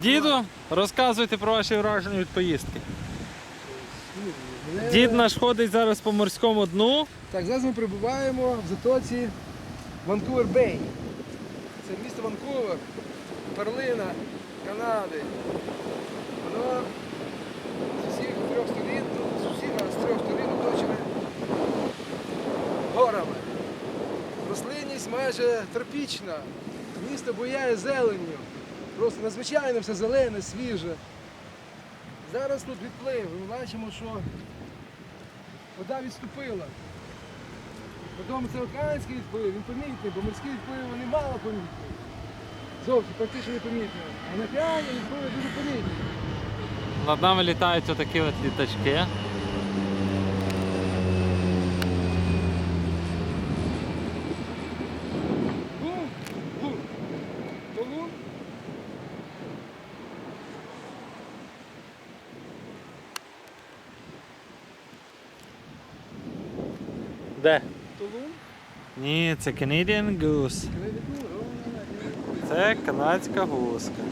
Діду, розказуйте про ваші враження від поїздки. Дід наш ходить зараз по морському дну. Так, зараз ми перебуваємо в затоці Ванкувер Бей. Це місто Ванкувер, перлина Канади. Воно з усіх трьох сторін, ну, з усіх, з трьох сторін оточене горами. Рослинність майже тропічна. Місто буяє зеленню. Просто надзвичайно все зелене, свіже. Зараз тут відплив. Ми бачимо, що вода відступила. Потім це океанський відплив, він помітний, бо морські відпливи вони мало помітні. Зовсім практично не помітні. А на океані відпливи дуже помітні. Над нами літають отакі от літачки. Де? Толун. Ні, це Canadian Goose. Це канадська гуска.